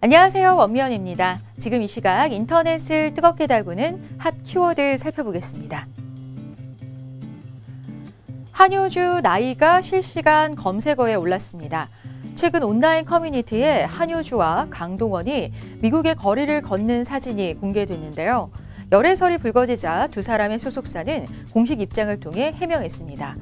안녕하세요. 원미연입니다. 지금 이 시각 인터넷을 뜨겁게 달구는 핫 키워드 살펴보겠습니다. 한효주 나이가 실시간 검색어에 올랐습니다. 최근 온라인 커뮤니티에 한효주와 강동원이 미국의 거리를 걷는 사진이 공개됐는데요. 열애설이 불거지자 두 사람의 소속사는 공식 입장을 통해 해명했습니다.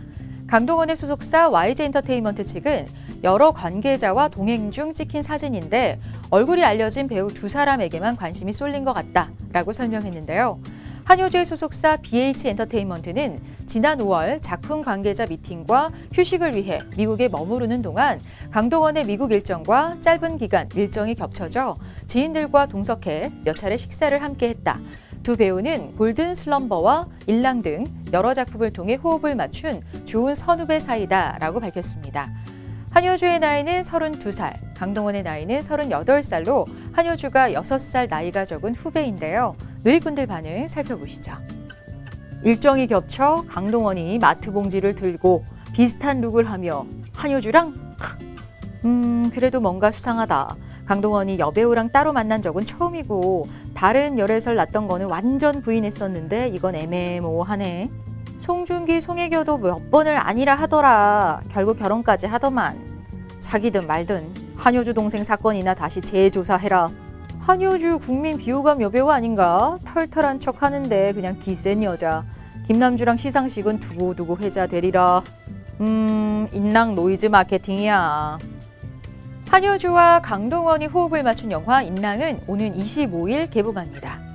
강동원의 소속사 YG 엔터테인먼트 측은 여러 관계자와 동행 중 찍힌 사진인데 얼굴이 알려진 배우 두 사람에게만 관심이 쏠린 것 같다라고 설명했는데요. 한효주의 소속사 BH 엔터테인먼트는 지난 5월 작품 관계자 미팅과 휴식을 위해 미국에 머무르는 동안 강동원의 미국 일정과 짧은 기간 일정이 겹쳐져 지인들과 동석해 몇 차례 식사를 함께 했다. 두 배우는 골든 슬럼버와 일랑 등 여러 작품을 통해 호흡을 맞춘 좋은 선후배 사이다라고 밝혔습니다. 한효주의 나이는 32살, 강동원의 나이는 38살로 한효주가 6살 나이가 적은 후배인데요. 누리꾼들 반응 살펴보시죠. 일정이 겹쳐 강동원이 마트 봉지를 들고 비슷한 룩을 하며 한효주랑 음 그래도 뭔가 수상하다. 강동원이 여배우랑 따로 만난 적은 처음이고 다른 열애설 났던 거는 완전 부인했었는데 이건 애매모호하네. 송중기, 송혜교도 몇 번을 아니라 하더라. 결국 결혼까지 하더만. 사귀든 말든 한효주 동생 사건이나 다시 재조사해라. 한효주 국민 비호감 여배우 아닌가? 털털한 척 하는데 그냥 기센 여자. 김남주랑 시상식은 두고두고 회자 되리라. 음, 인랑 노이즈 마케팅이야. 한효주와 강동원이 호흡을 맞춘 영화 인랑은 오는 25일 개봉합니다.